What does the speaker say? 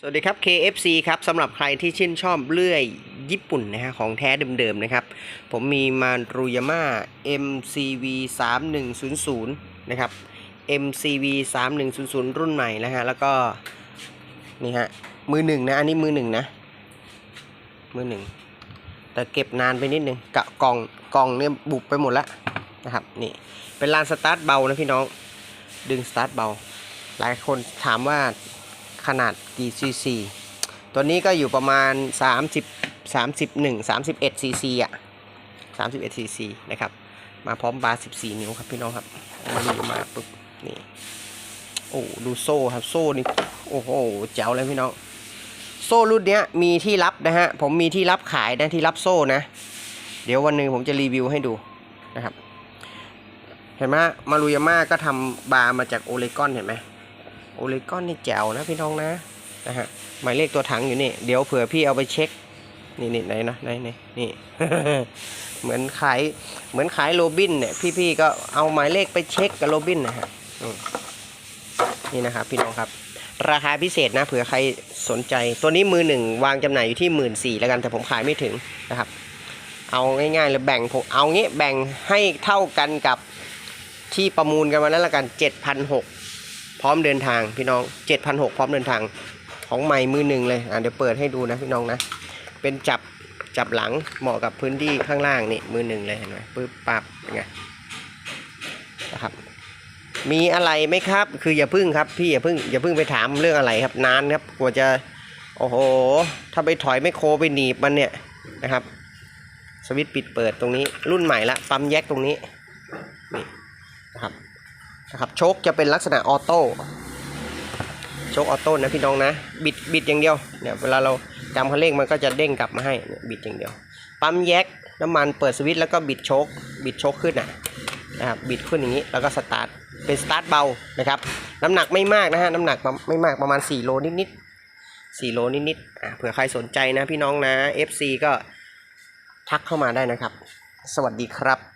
สวัสดีครับ KFC ครับสำหรับใครที่ชื่นชอบเลื่อยญี่ปุ่นนะฮะของแท้เดิมๆนะครับ ผมมีมารุยาม่า MCV 3100นะครับ MCV 3100 รุ่นใหม่นะฮะแล้วก็นี่ฮะมือหนึ่งนะ อันนี้มือหนึ่งนะ มือหนึ่งแต่เก็บนานไปนิดนึงกะกล่องกล่องเนี่ยบุบไปหมดแล้วนะครับนี่เป็นลานสตาร์ทเบานะพี่น้องดึงสตาร์ทเบา หลายคนถามว่า ขนาดกี่ซีซีตัวนี้ก็อยู่ประมาณ 30 31 31ซีซีอะ31ซีซีนะครับ มาพร้อมบาร์14 นิ้วครับพี่น้องครับมาดูมาปุ๊บนี่โอ้ดูโซ่ครับโซ่นี่โอ้โหแจ๋วเลยพี่น้อง โซ่รุ่นเนี้ยมีที่รับนะฮะผมมีที่รับขายนะที่รับโซ่นะ เดี๋ยววันหนึ่งผมจะรีวิวให้ดูนะครับ เห็นไหมมารุยาม่าก็ทำบาร์มาจากโอเลกอนเห็นไหม โอเลกอนนี่แจ๋วนะพี่น้องนะนะฮะหมายเลขตัวถังอยู่นี่ เดี๋ยวเผื่อพี่เอาไปเช็ค นี่นี่ไหนนะไหนไหนนี่ เหมือนขายเหมือนขายโรบินเนี่ยพี่ๆก็เอาหมายเลขไปเช็คกับโรบินนะฮะนี่นะครับพี่น้องครับ ราคาพิเศษนะเผื่อใครสนใจตัวนี้มือหนึ่งวางจำหน่ายอยู่ที่หมื่นสี่แล้วกันแต่ผมขายไม่ถึงนะครับ เอาง่ายๆเลยแบ่งผมเอางี้แบ่งให้เท่ากันกับที่ประมูลกันมาแล้วละกันเจ็ดพันหก พร้อมเดินทางพี่น้องเจ็ดพันหกพร้อมเดินทางของใหม่มือหนึ่งเลยอะเดี๋ยวเปิดให้ดูนะพี่น้องนะ เป็นจับจับหลังเหมาะกับพื้นที่ข้างล่างนี่มือหนึ่งเลยเห็นไหมปึ๊บปับเป็นไงนะครับ มีอะไรไหมครับ คืออย่าพึ่งครับพี่อย่าพึ่งอย่าพึ่งไปถามเรื่องอะไรครับ นานครับกว่าจะโอ้โห ถ้าไปถอยไม่โครไปหนีบมันเนี่ยนะครับ สวิตช์ปิดเปิดตรงนี้ รุ่นใหม่ละปั๊มแยกตรงนี้นี่นะครับ นะครับโชคจะเป็นลักษณะออโต้โชคออโต้นะพี่น้องนะ บิดบิดอย่างเดียวเนี่ยเวลาเราจำคันเร่งมันก็จะเด้งกลับมาให้บิดอย่างเดียว ปั๊มแยกน้ำมันเปิดสวิตช์แล้วก็บิดโชคบิดโชคขึ้นอะนะครับบิดขึ้นอย่างนี้แล้วก็สตาร์ทเป็นสตาร์ทเบานะครับน้ำหนักไม่มากนะฮะน้ำหนักไม่มากประมาณ 4 โลนิดๆ4โลนิดๆอะเผื่อใครสนใจนะพี่น้องนะ FC ก็ทักเข้ามาได้นะครับ สวัสดีครับ